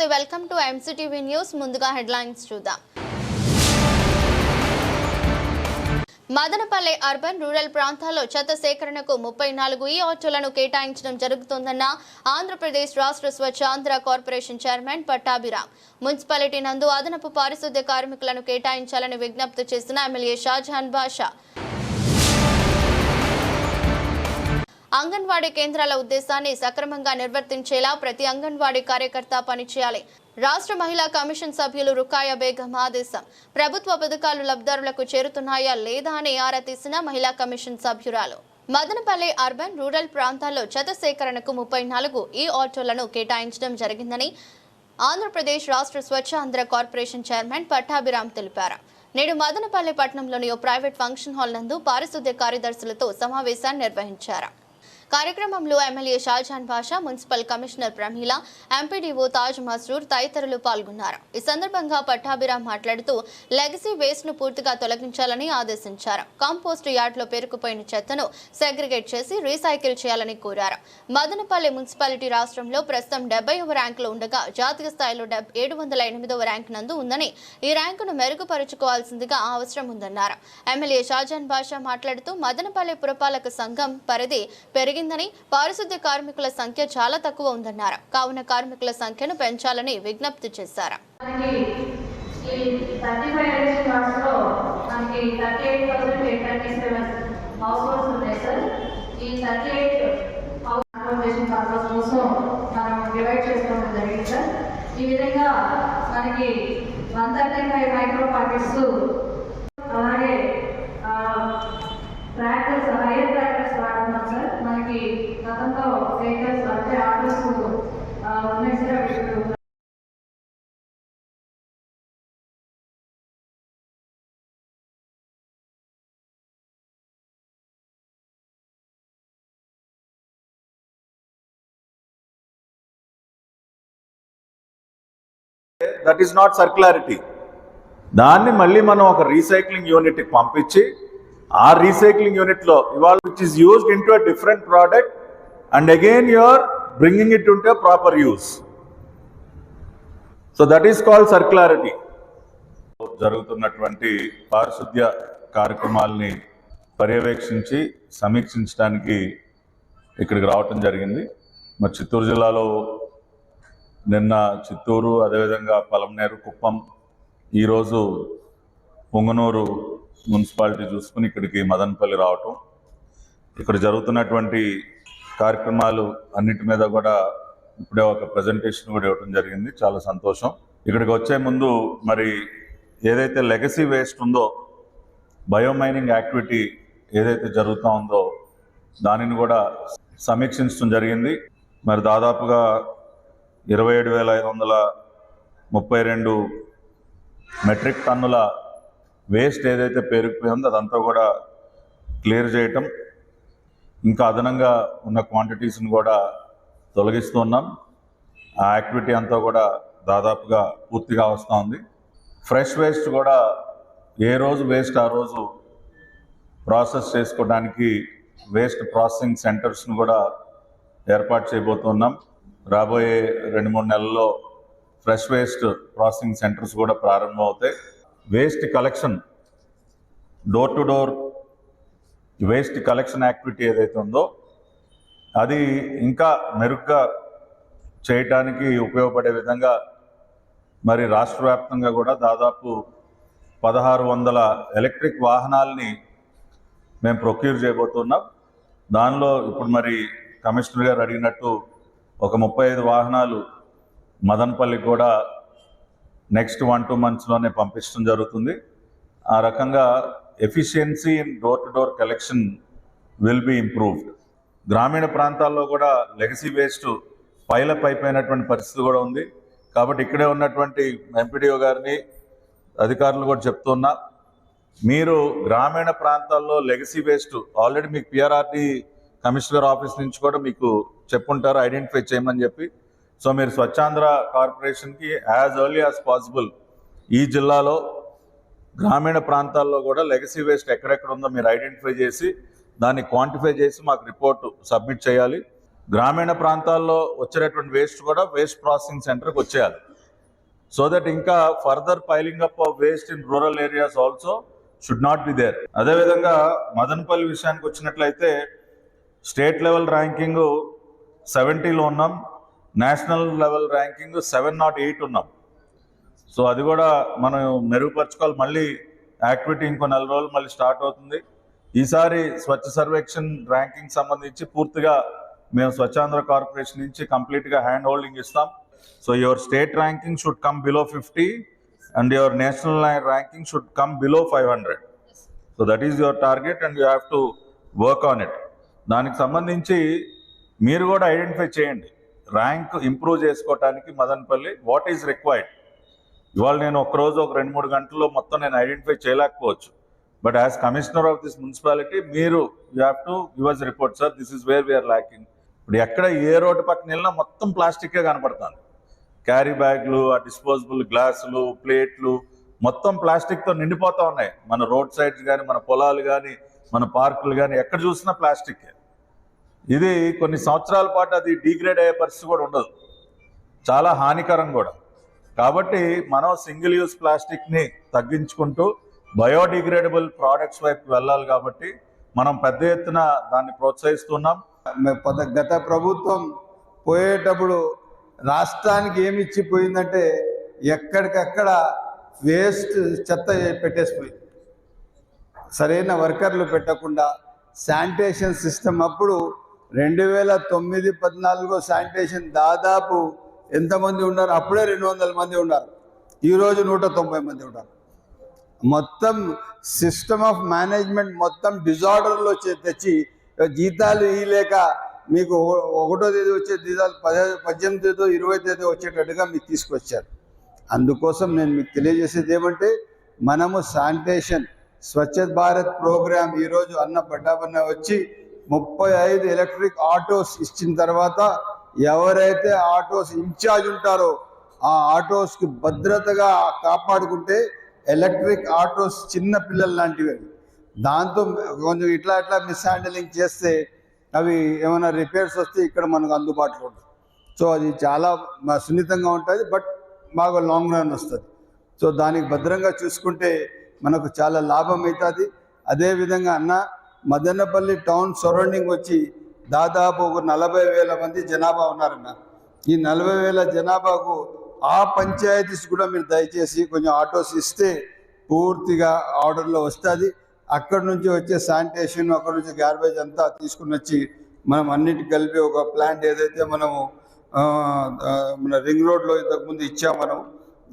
నమస్తే welcome to MCTV news ముందుగా headlines చూద్దాం. మదనపల్లె అర్బన్ రూరల్ ప్రాంతాల్లో చెత్త సేకరణకు ముప్పై నాలుగు ఈ ఆటోలను కేటాయించడం జరుగుతోందన్న ఆంధ్రప్రదేశ్ రాష్ట్ర Swachh Andhra corporation chairman Pattabhiram. Municipality నందు అదనపు పారిశుద్ధ్య కార్మికులను కేటాయించాలని విజ్ఞప్తి చేసిన ఎమ్మెల్యే షాజహాన్ బాషా. అంగన్వాడీ కేంద్రాల ఉద్దేశాన్ని సక్రమంగా నిర్వర్తించేలా ప్రతి అంగన్వాడీ కార్యకర్త పనిచేయాలి. రాష్ట్ర మహిళా కమిషన్ సభ్యులు రుకాయ బేగం ఆదేశం. ప్రభుత్వ పథకాలు లబ్ధారులకు చేరుతున్నాయా లేదా అని ఆరా తీసిన మహిళా కమిషన్ సభ్యురాలు. మదనపల్లె అర్బన్ రూరల్ ప్రాంతాల్లో చెత్త సేకరణకు ముప్పై నాలుగు ఈ ఆటోలను కేటాయించడం జరిగిందని ఆంధ్రప్రదేశ్ రాష్ట్ర స్వచ్ఛ ఆంధ్ర కార్పొరేషన్ చైర్మన్ పట్టాభిరామ్ తెలిపారు. నేడు మదనపల్లి పట్టణంలోని ఓ ప్రైవేట్ ఫంక్షన్ హాల్ నందు పారిశుద్ధ్య కార్యదర్శులతో సమావేశాన్ని నిర్వహించారు. కార్యక్రమంలో MLA Shajahan Basha municipal commissioner Pramila MPDO Taj Masroor తదితరులు పాల్గొన్నారు. ఈ సందర్భంగా పట్టాభిరామ్ మాట్లాడుతూ లెగసీ వేస్ట్ను పూర్తిగా తొలగించాలని ఆదేశించారు. కాంపోస్ట్ యార్డ్లో పేరుకుపోయిన చెత్తను సెగ్రిగేట్ చేసి రీసైకిల్ చేయాలని కోరారు. మదనపల్లి మున్సిపాలిటీ రాష్ట్రంలో ప్రస్తుతం డెబ్బైవ ర్యాంకులో ఉండగా జాతీయ స్థాయిలో ఏడు వందల ఎనిమిదవ ర్యాంక్ నందు ఉందని ఈ ర్యాంకును మెరుగుపరుచుకోవాల్సిందిగా అవసరం ఉందన్నారు ఎమ్మెల్యే షాజాన్ బాషా మాట్లాడుతూ మదనపల్లి పురపాలక సంఘం పరిధి పెరిగి పెరిగిందని పారిశుద్ధ్య కార్మికుల సంఖ్య చాలా తక్కువ ఉందన్నారు. కావున కార్మికుల సంఖ్యను పెంచాలని విజ్ఞప్తి చేశారు. ఈ విధంగా మనకి one thirty five micro pockets అలాగే ట్రాక్టర్స్ హైయర్ ట్రాక్టర్స్ వాడుతున్నాం సార్. మనకి గతంలో వెహికల్స్ అంటే ఆటోస్ ఉన్నాయి సార్ అవి దట్ ఈస్ నాట్ సర్క్యులారిటీ దాన్ని మళ్ళీ మనం ఒక రీసైక్లింగ్ యూనిట్కి పంపించి ఆ రీసైక్లింగ్ యూనిట్లో ఇవాళ which is used in to a different product and again you are bringing it ఉంటే proper use so that is called circularity జరుగుతున్నటువంటి పారిశుద్ధ్య కార్యక్రమాల్ని పర్యవేక్షించి సమీక్షించడానికి ఇక్కడికి రావటం జరిగింది. మరి చిత్తూరు జిల్లాలో నిన్న చిత్తూరు అదేవిధంగా పలమనేరు కుప్పం ఈరోజు పొంగనూరు మున్సిపాలిటీ చూసుకుని ఇక్కడికి మదనపల్లి రావటం. ఇక్కడ జరుగుతున్నటువంటి కార్యక్రమాలు అన్నిటి మీద కూడా ఇప్పుడే ఒక ప్రజెంటేషన్ కూడా ఇవ్వడం జరిగింది. చాలా సంతోషం. ఇక్కడికి వచ్చే ముందు మరి ఏదైతే లెగసీ వేస్ట్ ఉందో బయోమైనింగ్ యాక్టివిటీ ఏదైతే జరుగుతూ ఉందో దానిని కూడా సమీక్షించడం జరిగింది. మరి దాదాపుగా ఇరవై ఏడు వేల ఐదు వందల ముప్పై రెండు మెట్రిక్ టన్నుల వేస్ట్ ఏదైతే పేరుకుపోయిందో అదంతా కూడా క్లియర్ చేయటం ఇంకా అదనంగా ఉన్న క్వాంటిటీస్ని కూడా తొలగిస్తున్నాం ఆ యాక్టివిటీ అంతా కూడా దాదాపుగా పూర్తిగా వస్తూ ఉంది. ఫ్రెష్ వేస్ట్ కూడా ఏ రోజు వేస్ట్ ఆ రోజు ప్రాసెస్ చేసుకోవడానికి వేస్ట్ ప్రాసెసింగ్ సెంటర్స్ను కూడా ఏర్పాటు చేయబోతున్నాం రాబోయే రెండు మూడు నెలల్లో ఫ్రెష్ వేస్ట్ ప్రాసెసింగ్ సెంటర్స్ కూడా ప్రారంభం అవుతాయి waste collection door to door waste collection activity ఏదైతే ఉందో అది ఇంకా మెరుగ్గా చేయటానికి ఉపయోగపడే విధంగా మరి రాష్ట్ర వ్యాప్తంగా కూడా దాదాపు పదహారు వందల ఎలక్ట్రిక్ వాహనాల్ని మేము ప్రొక్యూర్ చేయబోతున్నాం. దానిలో ఇప్పుడు మరి కమిషనర్ గారు అడిగినట్టు ఒక ముప్పై ఐదు వాహనాలు మదనపల్లి కూడా నెక్స్ట్ వన్ టూ మంత్స్లోనే పంపించడం జరుగుతుంది. ఆ రకంగా efficiency in door to door collection will be improved. గ్రామీణ ప్రాంతాల్లో కూడా లెగసీ వేస్ట్ పైలప్ అయిపోయినటువంటి పరిస్థితి కూడా ఉంది. కాబట్టి ఇక్కడే ఉన్నటువంటి ఎంపీడీఓ గారిని అధికారులు కూడా చెప్తున్నా మీరు గ్రామీణ ప్రాంతాల్లో లెగసీ వేస్ట్ ఆల్రెడీ మీకు పిఆర్ఆర్టీ కమిషనర్ ఆఫీస్ నుంచి కూడా మీకు చెప్పుంటారు ఐడెంటిఫై చేయమని చెప్పి. సో మీరు స్వచ్ఛాంధ్ర కార్పొరేషన్కి యాజ్ ఎర్లీ యాజ్ పాసిబుల్ ఈ జిల్లాలో గ్రామీణ ప్రాంతాల్లో కూడా లెగసీ వేస్ట్ ఎక్కడెక్కడ ఉందో మీరు ఐడెంటిఫై చేసి దాన్ని క్వాంటిఫై చేసి మాకు రిపోర్ట్ సబ్మిట్ చేయాలి. గ్రామీణ ప్రాంతాల్లో వచ్చేటటువంటి వేస్ట్ కూడా వేస్ట్ ప్రాసెసింగ్ సెంటర్కి వచ్చేయాలి. సో దట్ ఇంకా further piling up of waste in rural areas also should not be there. అదేవిధంగా మదనపల్లి విషయానికి వచ్చినట్లయితే స్టేట్ లెవెల్ ర్యాంకింగ్ సెవెంటీలో ఉన్నాం. National level ranking seven not eight ఉన్నాం. సో అది కూడా మనం మెరుగుపరచుకోవాలి. మళ్ళీ యాక్టివిటీ ఇంకో నెల రోజులు మళ్ళీ స్టార్ట్ అవుతుంది. ఈసారి స్వచ్ఛ సర్వేక్షణ్ ర్యాంకింగ్ సంబంధించి పూర్తిగా మేము స్వచ్ఛాంధ్ర కార్పొరేషన్ నుంచి కంప్లీట్గా హ్యాండ్ హోల్డింగ్ ఇస్తాం. So your state ranking should come below fifty and your national ranking should come below five hundred. So that is your target and you have to work on it. దానికి సంబంధించి మీరు కూడా identify చేయండి. Rank improve చేసుకోవటానికి Madanapalle what is required ఇవాళ నేను ఒక రోజు ఒక రెండు మూడు గంటల్లో మొత్తం నేను ఐడెంటిఫై చేయలేకపోవచ్చు. But as commissioner of this municipality మీరు you have to give report sir this is where we are lacking ఇప్పుడు ఎక్కడ ఏ రోడ్డు పక్కన వెళ్ళినా మొత్తం ప్లాస్టిక్కే కనపడుతుంది. క్యారీ బ్యాగ్లు ఆ డిస్పోజబుల్ గ్లాసులు ప్లేట్లు మొత్తం ప్లాస్టిక్తో నిండిపోతూ ఉన్నాయి. మన రోడ్ సైడ్స్ కానీ మన పొలాలు కానీ మన పార్కులు కానీ ఎక్కడ చూసినా ప్లాస్టిక్కే. ఇది కొన్ని సంవత్సరాల పాటు అది డీగ్రేడ్ అయ్యే పరిస్థితి కూడా ఉండదు. చాలా హానికరం కూడా. కాబట్టి మనం సింగిల్ యూస్ ప్లాస్టిక్ని తగ్గించుకుంటూ బయోడిగ్రేడబుల్ ప్రోడక్ట్స్ వైపు వెళ్ళాలి కాబట్టి మనం పెద్ద ఎత్తున దాన్ని ప్రోత్సహిస్తున్నాం. గత ప్రభుత్వం పోయేటప్పుడు రాష్ట్రానికి ఏమి ఇచ్చిపోయిందంటే ఎక్కడికక్కడ వేస్ట్ చెత్త పెట్టేసిపోయింది. సరైన వర్కర్లు పెట్టకుండా శానిటేషన్ సిస్టమ్ అప్పుడు రెండు వేల తొమ్మిది పద్నాలుగో శానిటేషన్ దాదాపు ఎంతమంది ఉన్నారు? అప్పుడే రెండు వందల మంది ఉన్నారు. ఈరోజు నూట తొంభై మంది ఉన్నారు. మొత్తం సిస్టమ్ ఆఫ్ మేనేజ్మెంట్ మొత్తం డిజార్డర్లో తెచ్చి జీతాలు ఇయ్యలేక మీకు ఒకటో తేదీ వచ్చే జీతాలు పదిహేను పద్దెనిమిది తేదీ ఇరవై తేదీ వచ్చేటట్టుగా మీకు తీసుకొచ్చారు. అందుకోసం నేను మీకు తెలియజేసేది ఏమంటే మనము శానిటేషన్ స్వచ్ఛ భారత్ ప్రోగ్రామ్ ఈరోజు అన్న పడ్డాబన్న వచ్చి ముప్పై ఐదు ఎలక్ట్రిక్ ఆటోస్ ఇచ్చిన తర్వాత ఎవరైతే ఆటోస్ ఇన్ఛార్జ్ ఉంటారో ఆ ఆటోస్కి భద్రతగా కాపాడుకుంటే ఎలక్ట్రిక్ ఆటోస్ చిన్న పిల్లలు లాంటివి. దాంతో కొంచెం ఇట్లా ఇట్లా మిస్ హ్యాండిలింగ్ చేస్తే అవి ఏమైనా రిపేర్స్ వస్తే ఇక్కడ మనకు అందుబాటులో ఉంటుంది సో అది చాలా సున్నితంగా ఉంటుంది బట్ బాగా లాంగ్ రన్ వస్తుంది. సో దానికి భద్రంగా చూసుకుంటే మనకు చాలా లాభం అవుతుంది. అదేవిధంగా అన్న మదనపల్లి టౌన్ సరౌండింగ్ వచ్చి దాదాపు ఒక నలభై వేల మంది జనాభా ఉన్నారన్న. ఈ నలభై వేల జనాభాకు ఆ పంచాయతీస్ కూడా మీరు దయచేసి కొంచెం ఆటోస్ ఇస్తే పూర్తిగా ఆర్డర్లో వస్తుంది. అక్కడ నుంచి వచ్చే శానిటేషన్ అక్కడ నుంచి గార్బేజ్ అంతా తీసుకుని వచ్చి మనం అన్నిటికి కలిపి ఒక ప్లాంట్ ఏదైతే మనము మన రింగ్ రోడ్లో ఇంతకుముందు ఇచ్చాం మనం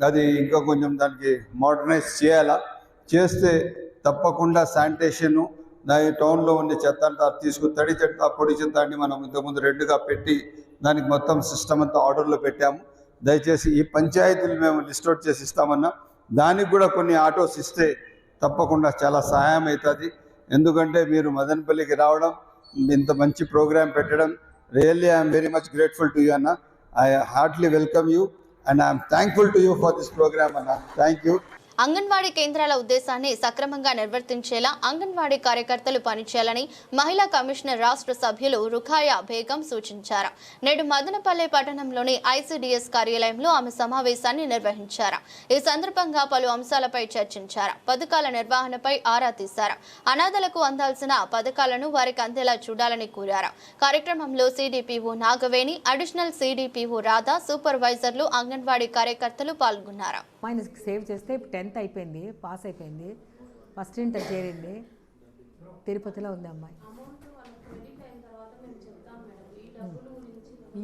అది ఇంకా కొంచెం దానికి మోడర్నైజ్ చేయాలా? చేస్తే తప్పకుండా శానిటేషను టౌన్లో ఉండే చెత్త అంతా తీసుకు తడి చెత్త పొడి చెత్త అని మనం ఇంతకుముందు రెండుగా పెట్టి దానికి మొత్తం సిస్టమ్ అంతా ఆర్డర్లో పెట్టాము. దయచేసి ఈ పంచాయతీలు మేము లిస్ట్ అవుట్ చేసి ఇస్తామన్నా దానికి కూడా కొన్ని ఆటోస్ ఇస్తే తప్పకుండా చాలా సహాయం అవుతుంది. ఎందుకంటే మీరు మదనపల్లికి రావడం ఇంత మంచి ప్రోగ్రాం పెట్టడం really I'm very much grateful to you అన్న. I heartily welcome you and I'm thankful to you for this programme అన్న. Thank you. అంగన్వాడీ కేంద్రాల ఉద్దేశాన్ని సక్రమంగా నిర్వర్తించేలా అంగన్వాడీ కార్యకర్తలు పనిచేయాలని మహిళా కమిషనర్ రాష్ట్ర సభ్యులు రుఖాయా బేగం సూచించారు. నేడు మదనపల్లె పట్టణంలోని ఐసీడీఎస్ కార్యాలయంలో ఆమె సమావేశాన్ని నిర్వహించారు. ఈ సందర్భంగా పలు అంశాలపై చర్చించారు. పథకాల నిర్వహణపై ఆరా తీశారు. అనాథలకు అందాల్సిన పథకాలను వారికి అందేలా చూడాలని కోరారు. కార్యక్రమంలో CDPO Nagaveni additional CDPO Radha సూపర్వైజర్లు anganwadi కార్యకర్తలు పాల్గొన్నారు. సేవ్ చేస్తే టెన్త్ అయిపోయింది పాస్ అయిపోయింది ఫస్ట్ ఇంటర్ చేరింది. తిరుపతిలో ఉంది అమ్మాయి.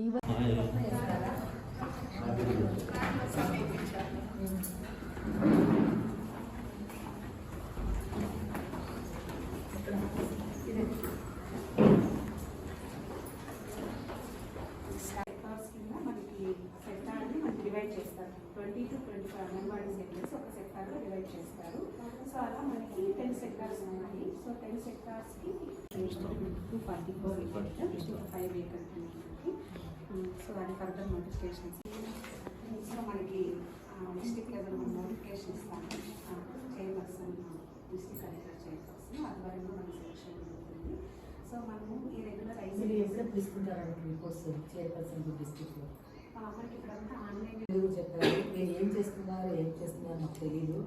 ఈ సెక్టార్స్ కింద మనకి సెక్టార్ని మనకి డివైడ్ చేస్తారు twenty two twenty five sectors ఒక సెక్టార్లో డివైడ్ చేస్తారు. సో అలా మనకి టెన్ సెక్టార్స్ ఉన్నాయి. So ten సెక్టార్స్కి two forty four vacant five vacant so అది ఫర్దర్ నోటిఫికేషన్స్ సో మనకి డిస్ట్రిక్ట్ లెవెల్ మనం నోటిఫికేషన్ ఇస్తాము చైర్పర్సన్ డిస్ట్రిక్ట్ కలెక్టర్ చైర్పర్సన్ ఆధ్వర్యంలో మన సెలక్షన్ ఉంటుంది సో మనము ఈ రెగ్యులర్ ఐసీడీఎస్ ఎంతసేపు తీసుకుంటారండి రిపోర్ట్స్ చైర్పర్సన్ డిస్ట్రిక్ట్లో చెప్పారు. మీరు ఏం చేస్తున్నారు ఏం చేస్తున్నారు నాకు తెలియదు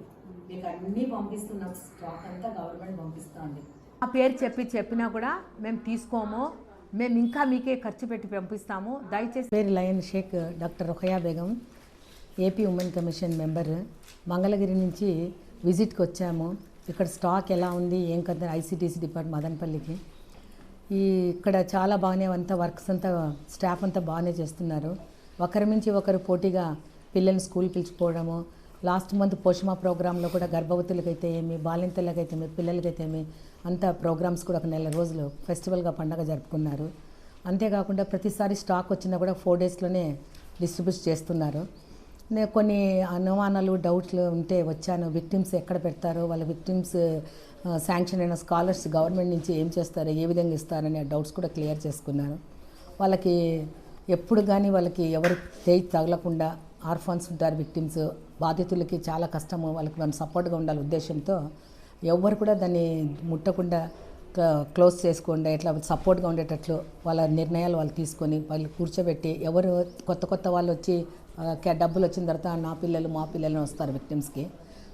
మీకు అన్నీ పంపిస్తున్న స్టాక్ అంతా గవర్నమెంట్ పంపిస్తా ఉంది ఆ పేరు చెప్పి చెప్పినా కూడా మేము తీసుకోము. మేము ఇంకా మీకే ఖర్చు పెట్టి పంపిస్తాము. దయచేసి పేరు lion Shaik doctor Rukhaya Begum AP women commission member. Mangalagiri నుంచి విజిట్కి వచ్చాము. ఇక్కడ స్టాక్ ఎలా ఉంది ఏం కదా ఐసీటీసీ డిపార్ట్మెంట్ మదనపల్లికి. ఈ ఇక్కడ చాలా బాగానే అంతా వర్క్స్ అంతా స్టాఫ్ అంతా బాగానే చేస్తున్నారు. ఒకరి నుంచి ఒకరు పోటీగా పిల్లల్ని స్కూల్ పిలుచుకోవడము లాస్ట్ మంత్ పోషమ ప్రోగ్రాంలో కూడా గర్భవతులకైతే ఏమి బాలింతలకైతే ఏమి పిల్లలకైతే ఏమి అంతా ప్రోగ్రామ్స్ కూడా ఒక నెల రోజులు ఫెస్టివల్గా పండగ జరుపుకున్నారు. అంతేకాకుండా ప్రతిసారి స్టాక్ వచ్చినా కూడా ఫోర్ డేస్లోనే డిస్ట్రిబ్యూట్ చేస్తున్నారు. నేను కొన్ని అనుమానాలు డౌట్లు ఉంటే వచ్చాను. విక్టిమ్స్ ఎక్కడ పెడతారో? వాళ్ళ విక్టిమ్స్ శాంక్షన్ అయిన స్కాలర్స్ గవర్నమెంట్ నుంచి ఏం చేస్తారో? ఏ విధంగా ఇస్తారనే డౌట్స్ కూడా క్లియర్ చేసుకున్నాను వాళ్ళకి ఎప్పుడు కానీ వాళ్ళకి ఎవరు చేయి తగలకుండా ఆర్ఫాన్స్ ఉంటారు విక్టిమ్స్ బాధితులకి చాలా కష్టము వాళ్ళకి మనం సపోర్ట్గా ఉండాలి ఉద్దేశంతో ఎవ్వరు కూడా దాన్ని ముట్టకుండా క్లోజ్ చేసుకోండి ఇట్లా సపోర్ట్గా ఉండేటట్లు వాళ్ళ నిర్ణయాలు వాళ్ళు తీసుకొని వాళ్ళు కూర్చోబెట్టి ఎవరు కొత్త కొత్త వాళ్ళు వచ్చి డబ్బులు వచ్చిన తర్వాత నా పిల్లలు మా పిల్లలు వస్తారు విక్టిమ్స్కి.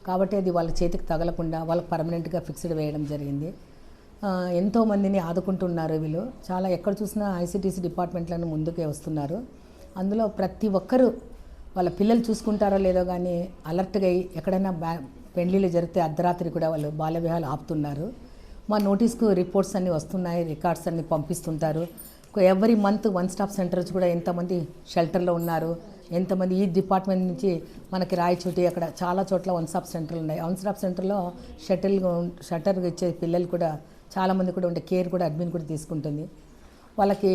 కాబట్టి అది వాళ్ళ చేతికి తగలకుండా వాళ్ళకి పర్మనెంట్గా ఫిక్స్డ్ వేయడం జరిగింది. ఎంతోమందిని ఆదుకుంటున్నారు వీళ్ళు. చాలా ఎక్కడ చూసినా ఐసీటీసీ డిపార్ట్మెంట్లను ముందుకే వస్తున్నారు. అందులో ప్రతి ఒక్కరూ వాళ్ళ పిల్లలు చూసుకుంటారో లేదో కానీ అలర్ట్గా అయ్యి ఎక్కడైనా బ్యా పెళ్ళిళ్ళు జరిగితే అర్ధరాత్రి కూడా వాళ్ళు బాల్య వివాహాలు ఆపుతున్నారు. మా నోటీస్కు రిపోర్ట్స్ అన్నీ వస్తున్నాయి రికార్డ్స్ అన్నీ పంపిస్తుంటారు. Every month one stop centres కూడా ఎంతమంది షెల్టర్లో ఉన్నారు. ఎంతమంది ఈ డిపార్ట్మెంట్ నుంచి మనకి రాయచోటి అక్కడ చాలా చోట్ల వన్ స్టాప్ సెంటర్లు ఉన్నాయి. వన్ స్టాప్ సెంటర్లో షటిల్ షటర్ ఇచ్చే పిల్లలు కూడా చాలామంది కూడా ఉండే కేర్ కూడా అడ్మిన్ కూడా తీసుకుంటుంది. వాళ్ళకి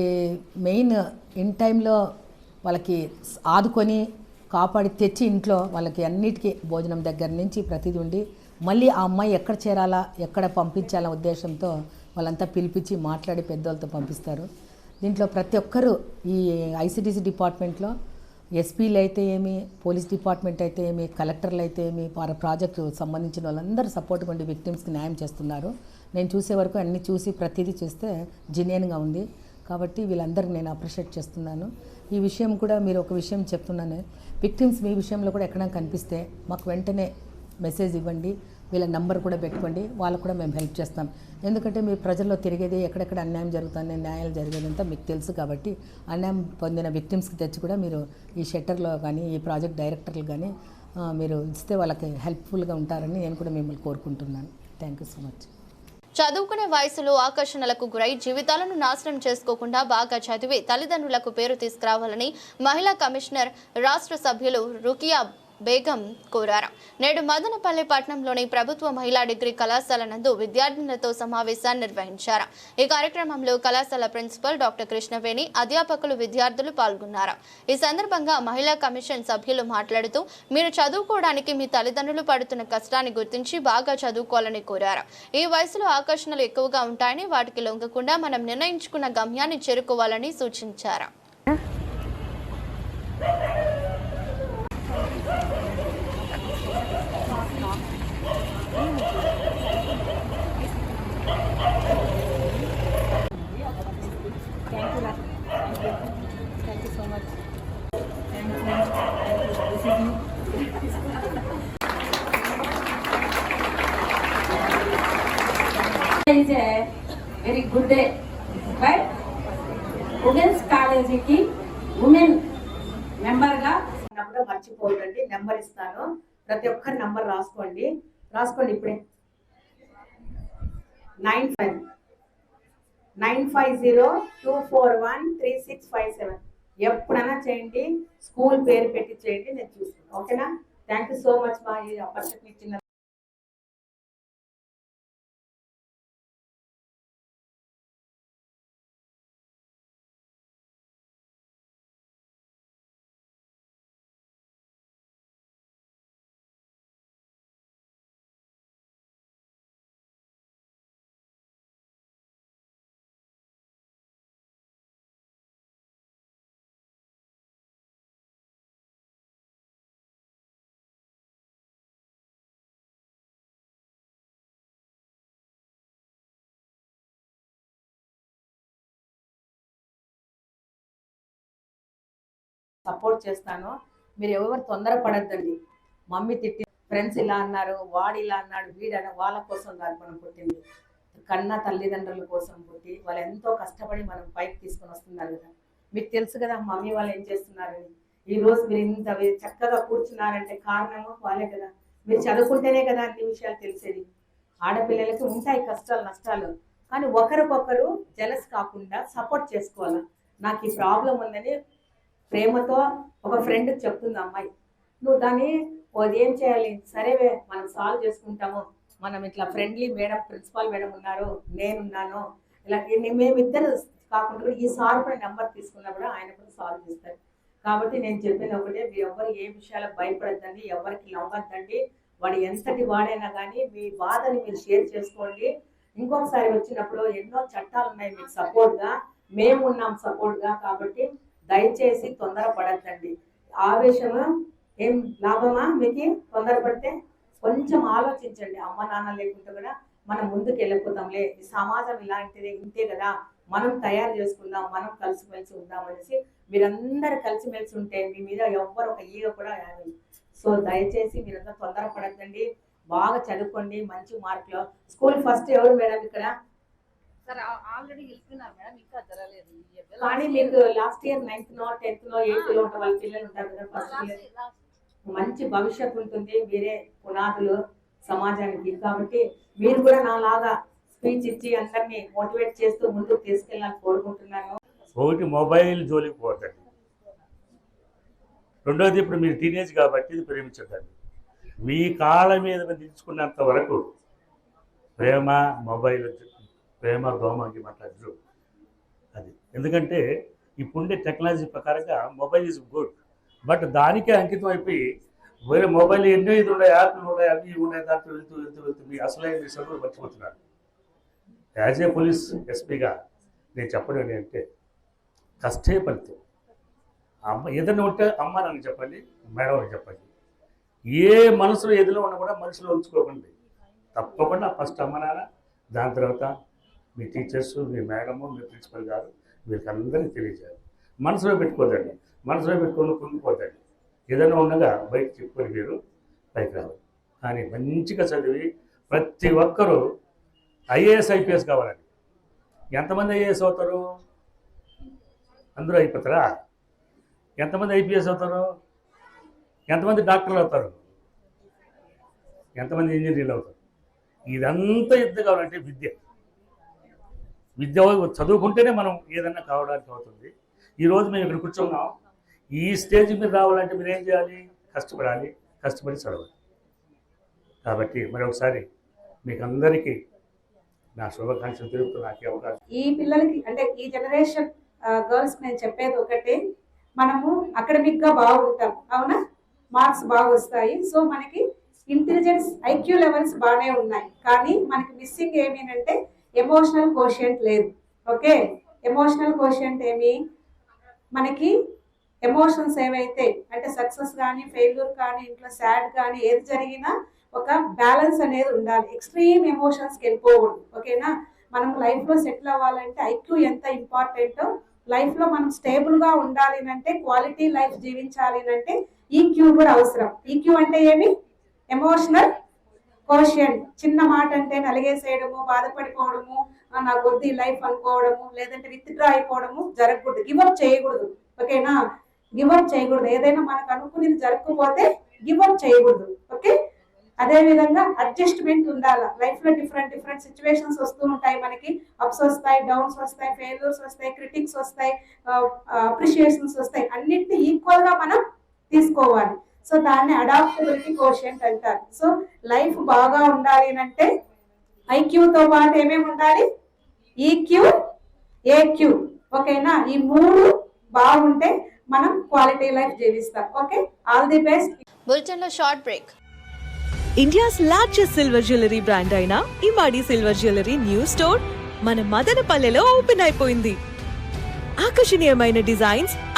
మెయిన్ ఇన్ టైంలో వాళ్ళకి ఆదుకొని కాపాడి తెచ్చి ఇంట్లో వాళ్ళకి అన్నిటికీ భోజనం దగ్గర నుంచి ప్రతిదీ ఉండి మళ్ళీ ఆ అమ్మాయి ఎక్కడ చేరాలా ఎక్కడ పంపించాలా ఉద్దేశంతో వాళ్ళంతా పిలిపించి మాట్లాడి పెద్దవాళ్ళతో పంపిస్తారు. దీంట్లో ప్రతి ఒక్కరూ ఈ ఐసిడిసి డిపార్ట్మెంట్లో ఎస్పీలు అయితే ఏమి పోలీస్ డిపార్ట్మెంట్ అయితే ఏమి కలెక్టర్లు అయితే ఏమి వారి ప్రాజెక్టు సంబంధించిన వాళ్ళందరూ సపోర్ట్గా ఉండి విక్టిమ్స్కి న్యాయం చేస్తున్నారు. నేను చూసే వరకు అన్ని చూసి ప్రతిదీ చూస్తే జిన్యన్గా ఉంది. కాబట్టి వీళ్ళందరికీ నేను అప్రిషియేట్ చేస్తున్నాను. ఈ విషయం కూడా మీరు ఒక విషయం చెప్తున్నాను. విక్టిమ్స్ మీ విషయంలో కూడా ఎక్కడైనా కనిపిస్తే మాకు వెంటనే మెసేజ్ ఇవ్వండి. వీళ్ళ నంబర్ కూడా పెట్టుకోండి. వాళ్ళకు కూడా మేము హెల్ప్ చేస్తాం. ఎందుకంటే మీరు ప్రజల్లో తిరిగేది ఎక్కడెక్కడ అన్యాయం జరుగుతుంది న్యాయాలు జరిగేదంతా మీకు తెలుసు కాబట్టి అన్యాయం పొందిన విక్టిమ్స్కి తెచ్చి కూడా మీరు ఈ షెట్టర్లో కానీ ఈ ప్రాజెక్ట్ డైరెక్టర్లు కానీ మీరు ఇస్తే వాళ్ళకి హెల్ప్ఫుల్గా ఉంటారని నేను కూడా మిమ్మల్ని కోరుకుంటున్నాను. Thank you so much. చదువుకునే వయసులో ఆకర్షణలకు గురై జీవితాలను నాశనం చేసుకోకుండా బాగా చదివి తల్లిదండ్రులకు పేరు తీసుకురావాలని మహిళా కమిషనర్ రాష్ట్ర సభ్యులు రుకియా బేగం కోరారు. నేడు మదనపల్లి పట్టణంలోని ప్రభుత్వ మహిళా డిగ్రీ కళాశాల నందు విద్యార్థినులతో సమావేశాన్ని నిర్వహించారు. ఈ కార్యక్రమంలో కళాశాల ప్రిన్సిపల్ డాక్టర్ కృష్ణవేణి అధ్యాపకులు విద్యార్థులు పాల్గొన్నారు. ఈ సందర్భంగా మహిళా కమిషన్ సభ్యులు మాట్లాడుతూ మీరు చదువుకోవడానికి మీ తల్లిదండ్రులు పడుతున్న కష్టాన్ని గుర్తించి బాగా చదువుకోవాలని కోరారు. ఈ వయసులో ఆకర్షణలు ఎక్కువగా ఉంటాయని వాటికి లొంగకుండా మనం నిర్ణయించుకున్న గమ్యాన్ని చేరుకోవాలని సూచించారు. Is a very good day, women's కాలేజీకి ఉమెన్ మెంబర్గా ఉన్నప్పుడు మర్చిపోకండి నెంబర్ ఇస్తాను. ప్రతి ఒక్కరి నెంబర్ రాసుకోండి. రాసుకోండి ఇప్పుడే. Nine five. Nine five zero two four one three six five seven. ఎప్పుడైనా చేయండి. స్కూల్ పేరు పెట్టి చేయండి నేను చూస్తాను ఓకేనా? థ్యాంక్ యూ సో మచ్ మా ఈ ఆపర్చునిటీ ఇచ్చిన సపోర్ట్ చేస్తాను మీరు ఎవరు తొందరపడద్దండి. మమ్మీ తిట్టి ఫ్రెండ్స్ ఇలా అన్నారు వాడు ఇలా అన్నాడు వీడని వాళ్ళ కోసం కాదు మనం పుట్టింది. కన్న తల్లిదండ్రుల కోసం పుట్టి వాళ్ళు ఎంతో కష్టపడి మనం పైకి తీసుకొని వస్తున్నారు కదా. మీకు తెలుసు కదా మమ్మీ వాళ్ళు ఏం చేస్తున్నారని ఈ రోజు మీరు ఇంత చక్కగా కూర్చున్నారంటే కారణము వాళ్ళే కదా. మీరు చదువుకుంటేనే కదా అన్ని విషయాలు తెలిసేది. ఆడపిల్లలకి ఉంటాయి కష్టాలు నష్టాలు. కానీ ఒకరికొకరు జలస్ కాకుండా సపోర్ట్ చేసుకోవాలి? నాకు ఈ ప్రాబ్లం ఉందని ప్రేమతో ఒక ఫ్రెండ్ చెప్తుంది అమ్మాయి. నువ్వు దాన్ని అది ఏం చేయాలి సరేవే మనం సాల్వ్ చేసుకుంటాము. మనం ఇట్లా ఫ్రెండ్లీ మేడం ప్రిన్సిపాల్ మేడం ఉన్నారు నేనున్నాను. ఇలా మేమిద్దరు కాకుండా కూడా ఈ సార్ కూడా నెంబర్ తీసుకున్నా కూడా ఆయన కూడా సాల్వ్ చేస్తారు. కాబట్టి నేను చెప్పిన ఒకటే మీరు ఎవరు ఏ విషయాలకు భయపడద్దండి ఎవరికి నవ్వద్దండి. వాడు ఎంతటి వాడైనా కానీ మీ బాధని మీరు షేర్ చేసుకోండి. ఇంకొకసారి వచ్చినప్పుడు ఎన్నో చట్టాలు ఉన్నాయి మీకు సపోర్ట్గా మేము ఉన్నాం సపోర్ట్గా కాబట్టి దయచేసి తొందరపడద్దండి. ఆవేశము? ఏం లాభమా మీకు? తొందరపడితే కొంచెం ఆలోచించండి. అమ్మ నాన్న లేకుంటే కూడా మనం ముందుకు వెళ్ళిపోతాంలే. ఈ సమాజం ఇలాంటిది ఇంతే కదా. మనం తయారు చేసుకుందాం మనం కలిసిమెలిసి ఉందాం అనేసి మీరందరూ కలిసిమెలిసి ఉంటే మీ మీద ఎవ్వరు ఒక ఈగ కూడా రాదు. సో దయచేసి మీరంతా తొందరపడద్దండి. బాగా చదువుకోండి మంచి మార్కులు. స్కూల్ ఫస్ట్ ఎవరు మేడం ఇక్కడ? కానీ మీకు లాస్ట్ ఇయర్ నైన్త్ నో టెన్త్ నో ఎయిత్లో ఉన్న వాళ్ళ పిల్లలు ఉంటారు కదా ఫస్ట్ ఇయర్ మంచి భవిష్యత్తు ఉంటుంది మీరే పునాదులు సమాజానికి కాబట్టి మీరు కూడా నాలాగా స్పీచ్ ఇచ్చి అందరినీ మోటివేట్ చేస్తూ ముందుకు తీసుకెళ్ళాలని కోరుకుంటున్నాను. ఒకటి మొబైల్ జోలికి పోతండి రెండోది ఇప్పుడు మీరు టీనేజ్ కాబట్టి ఇది ప్రేమించకండి. మీ కాళ్ళ మీద దించుకున్నంత వరకు ప్రేమ మొబైల్ ప్రేమ దోమకి మాట్లాడరు. అది. ఎందుకంటే ఇప్పుడుండే టెక్నాలజీ ప్రకారంగా మొబైల్ ఈజ్ గుడ్. బట్ దానికే అంకితం అయిపోయి వేరే మొబైల్ ఎన్నో ఇది ఉన్నాయి యాప్లు ఉన్నాయి అవి ఉన్నాయి దాంట్లో వెళ్తూ వెళ్తూ వెళ్తూ మీ అసలైన మీ సరుకులు మర్చిపోతున్నారు. యాజ్ ఏ పోలీస్ ఎస్పీగా నేను చెప్పడం ఏంటంటే కష్టే ఫలితం అమ్మ ఏదైనా ఉంటే అమ్మ నన్ను చెప్పండి మేడం అని చెప్పండి. ఏ మనసులో ఎదులో ఉన్నా కూడా మనసులో ఉంచుకోకండి. తప్పకుండా ఫస్ట్ అమ్మ నాన్న దాని తర్వాత మీ టీచర్స్ మీ మేడము మీ ప్రిన్సిపల్ గారు వీళ్ళకందరికీ అందరికీ తెలియజేయాలి. మనసులో పెట్టుకోదండి. మనసులో పెట్టుకొని కుంగిపోతండి ఏదైనా ఉండగా బయట చెప్పుకొని మీరు పైకి రావాలి. కానీ మంచిగా చదివి ప్రతి ఒక్కరూ ఐఏఎస్ ఐపీఎస్ కావాలండి. ఎంతమంది ఐఏఎస్ అవుతారు? అందరూ అయిపోతారా? ఎంతమంది ఐపీఎస్ అవుతారు? ఎంతమంది డాక్టర్లు అవుతారు? ఎంతమంది ఇంజనీర్లు అవుతారు? ఇదంతా యుద్ధం కావాలంటే విద్య. విద్య చదువుకుంటేనే మనం ఏదన్నా కావడానికి అవుతుంది. ఈరోజు మేము ఇక్కడ కూర్చున్నాం. ఈ స్టేజ్ మీరు రావాలంటే మీరు ఏం చేయాలి? కష్టపడాలి. కష్టపడి చదవాలి. కాబట్టి మరొకసారి మీకు అందరికీ నా శుభాకాంక్షలు తెలుపుతూ నాకు ఈ అవకాశం. ఈ పిల్లలకి అంటే ఈ జనరేషన్ గర్ల్స్ నేను చెప్పేది ఒకటే. మనము అకాడమిక్గా బాగుంటాం. అవునా? మార్క్స్ బాగా వస్తాయి సో మనకి ఇంటెలిజెన్స్ ఐక్యూ లెవెల్స్ బాగానే ఉన్నాయి. కానీ మనకి మిస్సింగ్ ఏమేనంటే ఎమోషనల్ కోషియంట్ లేదు. ఓకే ఎమోషనల్ కోషియంట్ ఏమి? మనకి ఎమోషన్స్ ఏవైతే అంటే సక్సెస్ కానీ ఫెయిల్యూర్ కానీ ఇంట్లో సాడ్ కానీ ఏది జరిగినా ఒక బ్యాలెన్స్ అనేది ఉండాలి. ఎక్స్ట్రీమ్ ఎమోషన్స్కి వెళ్ళిపోకూడదు. ఓకేనా మనం లైఫ్లో సెటిల్ అవ్వాలంటే ఐక్యూ ఎంత ఇంపార్టెంటో లైఫ్లో మనం స్టేబుల్గా ఉండాలి అంటే క్వాలిటీ లైఫ్ జీవించాలి అంటే ఈక్యూ కూడా అవసరం. ఈక్యూ అంటే ఏమి? ఎమోషనల్ కోషియన్ చిన్న మాట అంటే నలిగేసేయడము బాధపడిపోవడము నాకు వద్దు లైఫ్ అనుకోవడము లేదంటే విత్డ్రా అయిపోవడము జరగకూడదు. గివప్ చేయకూడదు. ఓకేనా? గివప్ చేయకూడదు. ఏదైనా మనకు అనుకునేది జరగకపోతే గివప్ చేయకూడదు. ఓకే? అదే విధంగా అడ్జస్ట్మెంట్ ఉండాలి? లైఫ్లో డిఫరెంట్ డిఫరెంట్ సిచ్యువేషన్స్ వస్తూ ఉంటాయి మనకి. అప్స్ వస్తాయి డౌన్స్ వస్తాయి ఫెయిల్యూర్స్ వస్తాయి క్రిటిక్స్ వస్తాయి అప్రిషియేషన్స్ వస్తాయి. అన్నిటిని ఈక్వల్గా మనం తీసుకోవాలి. సో దాన్ని అడాప్టబిలిటీ కోషియంట్ అంటారు. సో లైఫ్ బాగా ఉండాలి అని అంటే ఐక్యూతో పాటు ఏమేమి ఉండాలి? ఈక్యూ ఏక్యూ ఓకేనా? ఈ మూడు బాగుంటే మనం క్వాలిటీ లైఫ్ జీవిస్తాం. ఓకే? ఆల్ ది బెస్ట్ బులెటిన్లో short break India's largest silver jewellery brand అయిన Imadi silver jewellery new store మన మదనపల్లెలో ఓపెన్ అయిపోయింది. ఆకర్షణీయమైన డిజైన్స్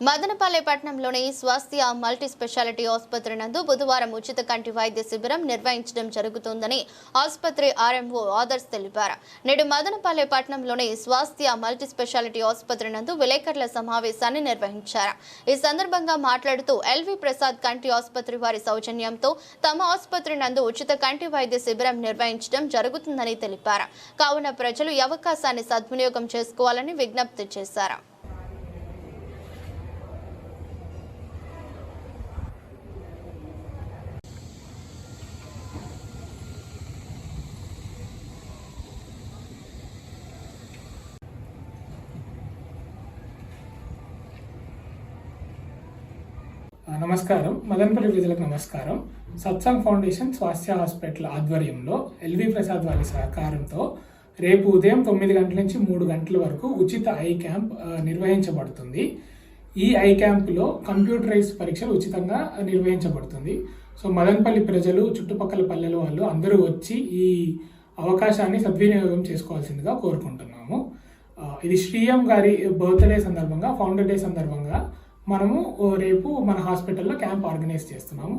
Madanapalle పట్టణంలోని స్వాస్థ్య మల్టీ స్పెషాలిటీ ఆసుపత్రి నందు బుధవారం ఉచిత కంటి వైద్య శిబిరం నిర్వహించడం జరుగుతుందని ఆసుపత్రి ఆర్ఎంఓ ఆదర్శ్ తెలిపారు. నేడు మదనపల్లె పట్టణంలోని స్వాస్థ్య మల్టీ స్పెషాలిటీ ఆసుపత్రి నందు విలేకరుల సమావేశాన్ని నిర్వహించారు. ఈ సందర్భంగా మాట్లాడుతూ ఎల్వి ప్రసాద్ కంటి ఆసుపత్రి వారి సౌజన్యంతో తమ ఆసుపత్రి నందు ఉచిత కంటి వైద్య శిబిరం నిర్వహించడం జరుగుతుందని తెలిపారు. కావున ప్రజలు ఈ అవకాశాన్ని సద్వినియోగం చేసుకోవాలని విజ్ఞప్తి చేశారు ఆ, నమస్కారం. మదనపల్లి ప్రజలకు నమస్కారం. సత్సంగ్ ఫౌండేషన్ స్వాస్థ్య హాస్పిటల్ ఆధ్వర్యంలో ఎల్వి ప్రసాద్ వారి సహకారంతో రేపు ఉదయం తొమ్మిది గంటల నుంచి మూడు గంటల వరకు ఉచిత ఐ క్యాంప్ నిర్వహించబడుతుంది. ఈ ఐ క్యాంప్లో కంప్యూటరైజ్ పరీక్షలు ఉచితంగా నిర్వహించబడుతుంది. సో మదనపల్లి ప్రజలు చుట్టుపక్కల పల్లెల వాళ్ళు అందరూ వచ్చి ఈ అవకాశాన్ని సద్వినియోగం చేసుకోవాల్సిందిగా కోరుకుంటున్నాము. ఇది శ్రీయం గారి బర్త్డే సందర్భంగా ఫౌండర్ డే సందర్భంగా మనము ఓ రేపు మన హాస్పిటల్లో క్యాంప్ ఆర్గనైజ్ చేస్తున్నాము.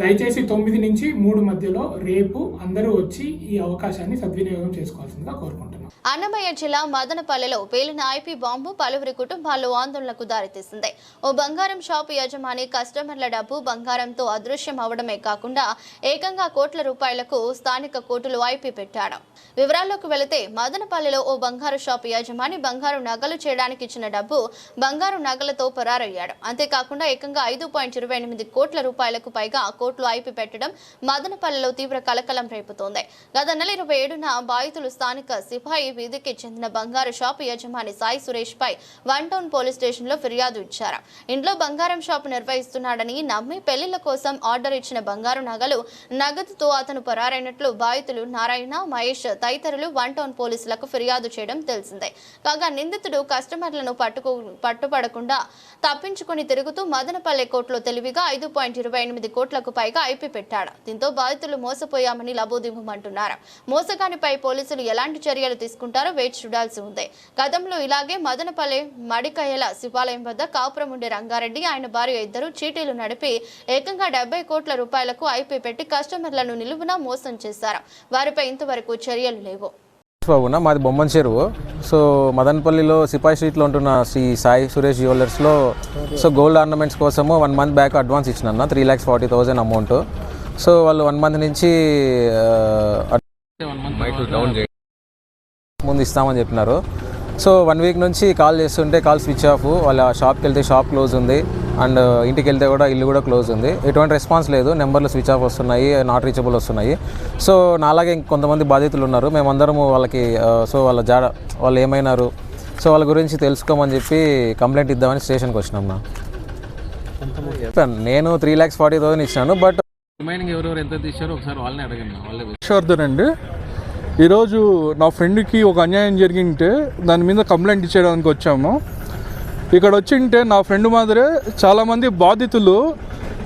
దయచేసి తొమ్మిది నుంచి మూడు మధ్యలో రేపు అందరూ వచ్చి ఈ అవకాశాన్ని సద్వినియోగం చేసుకోవాల్సిందిగా కోరుకుంటున్నాం. అన్నమయ్య జిల్లా మదనపల్లెలో పేలిన ఐపీ బాంబు పలువురి కుటుంబాల్లో ఆందోళనకు దారితీసింది. ఓ బంగారం షాపు యజమాని కస్టమర్ల డబ్బు బంగారంతో అదృశ్యం అవడమే కాకుండా ఏకంగా కోట్ల రూపాయలకు స్థానిక కోర్టులు ఐపీ పెట్టాడు. వివరాల్లోకి వెళితే మదనపల్లెలో ఓ బంగారు షాపు యజమాని బంగారు నగలు చేయడానికి ఇచ్చిన డబ్బు బంగారు నగలతో పరారయ్యాడు. అంతేకాకుండా ఏకంగా ఐదు పాయింట్ ఇరవై ఎనిమిది కోట్ల రూపాయలకు పైగా కోట్లు ఐపి పెట్టడం మదనపల్లెలో తీవ్ర కలకలం రేపుతోంది. గత నెల ఇరవై ఏడున బాధితులు స్థానిక సిపాయి వీధికి చెందిన బంగారు షాపు యజమాని సాయి సురేష్ పై వన్ టౌన్ పోలీస్ స్టేషన్లో ఫిర్యాదు ఇచ్చారు. ఇంట్లో బంగారం షాపు నిర్వహిస్తున్నాడని నమ్మి పెళ్ళిళ్ళ కోసం ఆర్డర్ ఇచ్చిన బంగారు నగలు నగదుతో అతను పరారైనట్లు బాధితులు నారాయణ మహేష్ తదితరులు వన్ టౌన్ పోలీసులకు ఫిర్యాదు చేయడం తెలిసిందే. కాగా నిందితుడు కస్టమర్లను పట్టుకు పట్టుపడకుండా తప్పించుకుని తిరుగుతూ మదనపల్లె కోర్టులో తెలివిగా ఐదు పాయింట్ ఇరవై ఎనిమిది కోట్లకు పైగా ఐపీ పెట్టాడు. దీంతో బాధితులు మోసపోయామని లబోదిబుమంటున్నారు మోసగానిపై పోలీసులు ఎలాంటి చర్యలు తీసుకుంటారో వేచి చూడాల్సి ఉంది. గతంలో ఇలాగే మదనపల్లె మడికయ్యల శివాలయం వద్ద కాపురం ఉండే రంగారెడ్డి ఆయన భార్య ఇద్దరు చీటీలు నడిపి ఏకంగా డెబ్బై కోట్ల రూపాయలకు ఐపీ పెట్టి కస్టమర్లను నిలువున మోసం చేశారు. వారిపై ఇంతవరకు చర్యలు లేవు. బాబున మాది బొమ్మన్ చెరువు. సో మదనపల్లిలో సిపాయి స్ట్రీట్లో ఉంటున్న శ్రీ సాయి సురేష్ జ్యువెలర్స్లో సో గోల్డ్ ఆర్నమెంట్స్ కోసము వన్ మంత్ బ్యాక్ అడ్వాన్స్ ఇచ్చిన three lakhs forty thousand amount. So వాళ్ళు వన్ మంత్ నుంచి ముందు ఇస్తామని చెప్పినారు. సో వన్ వీక్ నుంచి కాల్ చేస్తుంటే కాల్ స్విచ్ ఆఫ్. వాళ్ళ షాప్కి వెళ్తే షాప్ క్లోజ్ ఉంది. అండ్ ఇంటికి వెళ్తే కూడా ఇల్లు కూడా క్లోజ్ ఉంది. ఎటువంటి రెస్పాన్స్ లేదు. నెంబర్లు స్విచ్ ఆఫ్ వస్తున్నాయి నాట్ రీచబుల్ వస్తున్నాయి. సో నాలాగే కొంతమంది బాధితులు ఉన్నారు. మేమందరము వాళ్ళకి సో వాళ్ళ జాడ వాళ్ళు ఏమైనారు? సో వాళ్ళ గురించి తెలుసుకోమని చెప్పి కంప్లైంట్ ఇద్దామని స్టేషన్కి వచ్చినాం నా నేను త్రీ ల్యాక్స్ ఫార్టీ థౌసండ్ ఇచ్చినాను బట్ రిమైనింగ్ ఎవరెవరు ఎంత తీసారో ఒకసారి వాళ్ళని అడగండి వాళ్ళే హర్షవర్ధన్ అండి. ఈరోజు నా ఫ్రెండ్కి ఒక అన్యాయం జరిగింటే దాని మీద కంప్లైంట్ ఇచ్చేయడానికి వచ్చాము. ఇక్కడ వచ్చింటే నా ఫ్రెండ్ మాదిరే చాలామంది బాధితులు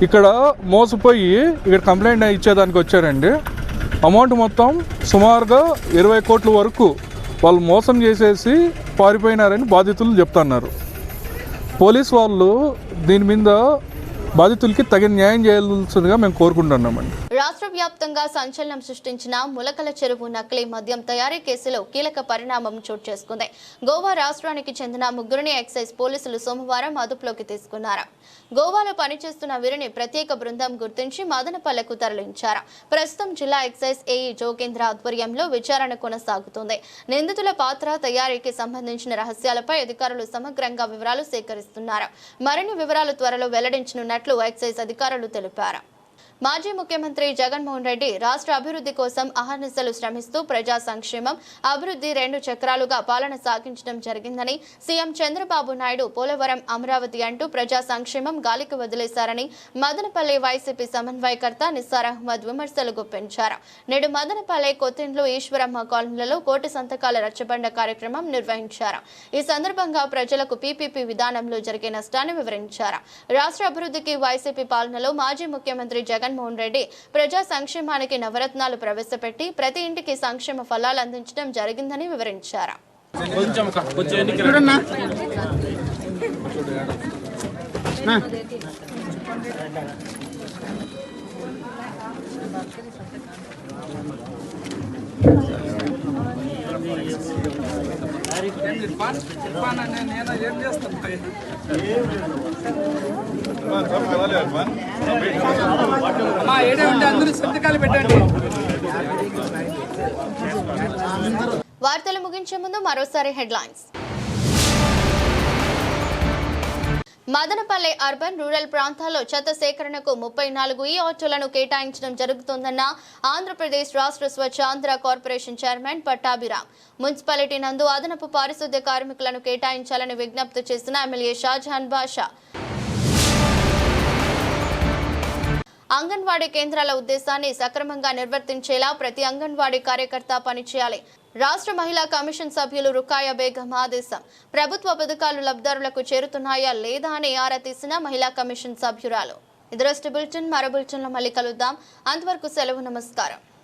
ఇక్కడ మోసపోయి ఇక్కడ కంప్లైంట్ ఇచ్చేదానికి వచ్చారండి. అమౌంట్ మొత్తం సుమారుగా ఇరవై కోట్ల వరకు వాళ్ళు మోసం చేసేసి పారిపోయినారని బాధితులు చెప్తున్నారు. పోలీస్ వాళ్ళు దీని మీద బాధితులకి తగిన న్యాయం చేయాల్సిందిగా మేము కోరుకుంటున్నామండి. రాష్ట్ర వ్యాప్తంగా సంచలనం సృష్టించిన ములకల చెరువు నకిలీ మద్యం తయారీ కేసులో కీలక పరిణామం చోటు చేసుకుంది. గోవా రాష్ట్రానికి చెందిన ముగ్గురిని ఎక్సైజ్ పోలీసులు సోమవారం అదుపులోకి తీసుకున్నారు. గోవాలో పనిచేస్తున్న వీరిని ప్రత్యేక బృందం గుర్తించి మదనపల్లెకు తరలించారు. ప్రస్తుతం జిల్లా ఎక్సైజ్ ఏఈ జోగేంద్ర ఆధ్వర్యంలో విచారణ కొనసాగుతుంది. నిందితుల పాత్ర తయారీకి సంబంధించిన రహస్యాలపై అధికారులు సమగ్రంగా వివరాలు సేకరిస్తున్నారు. మరిన్ని వివరాలు త్వరలో వెల్లడించనున్నట్లు ఎక్సైజ్ అధికారులు తెలిపారు. మాజీ ముఖ్యమంత్రి జగన్మోహన్ రెడ్డి రాష్ట్ర అభివృద్ధి కోసం అహర్నిశలు శ్రమిస్తూ ప్రజా సంక్షేమం అభివృద్ధి రెండు చక్రాలుగా పాలన సాగించడం జరిగిందని సీఎం చంద్రబాబు నాయుడు పోలవరం అమరావతి అంటూ ప్రజా సంక్షేమం గాలికి వదిలేశారని మదనపల్లి వైసీపీ సమన్వయకర్త నిస్సార్ అహ్మద్ విమర్శలు గుప్పించారు నేడు మదనపల్లి కొత్తిండ్లు ఈశ్వరమ్మ కాలనీలలో కోటి సంతకాల రచ్చబండ కార్యక్రమం నిర్వహించారు. ఈ సందర్భంగా ప్రజలకు పీపీపీ విధానంలో జరిగే నష్టాన్ని వివరించారు. రాష్ట్ర అభివృద్ధికి వైసీపీ పాలనలో మాజీ ముఖ్యమంత్రి జగన్ జగన్మోహన్ రెడ్డి ప్రజా సంక్షేమానికి నవరత్నాలు ప్రవేశపెట్టి ప్రతి ఇంటికి సంక్షేమ ఫలాలు అందించడం జరిగిందని వివరించారు. వార్తలు ముగించే ముందు మరోసారి హెడ్లైన్స్. మదనపల్లె అర్బన్ రూరల్ ప్రాంతాల్లో చెత్త సేకరణకు ముప్పై నాలుగు ఈ ఆటోలను కేటాయించడం జరుగుతోందన్న ఆంధ్రప్రదేశ్ రాష్ట్ర Swachhandhra corporation chairman Pattabhiram. Municipality నందు అదనపు పారిశుద్ధ్య కార్మికులను కేటాయించాలని విజ్ఞప్తి చేసిన ఎమ్మెల్యే షాజహాన్ బాషా. అంగన్వాడీ కేంద్రాల ఉద్దేశాన్ని సక్రమంగా నిర్వర్తించేలా ప్రతి అంగన్వాడీ కార్యకర్త పనిచేయాలి. రాష్ట్ర మహిళా కమిషన్ సభ్యులు రుకాయ బేగం ఆదేశం. ప్రభుత్వ పథకాలు లబ్ధారులకు చేరుతున్నాయా లేదా అని ఆరా తీసిన మహిళా కమిషన్ సభ్యురాలు. ఇది బులెటిన్ మరో బులెటిన్లో మళ్ళీ కలుద్దాం. అంతవరకు సెలవు నమస్కారం.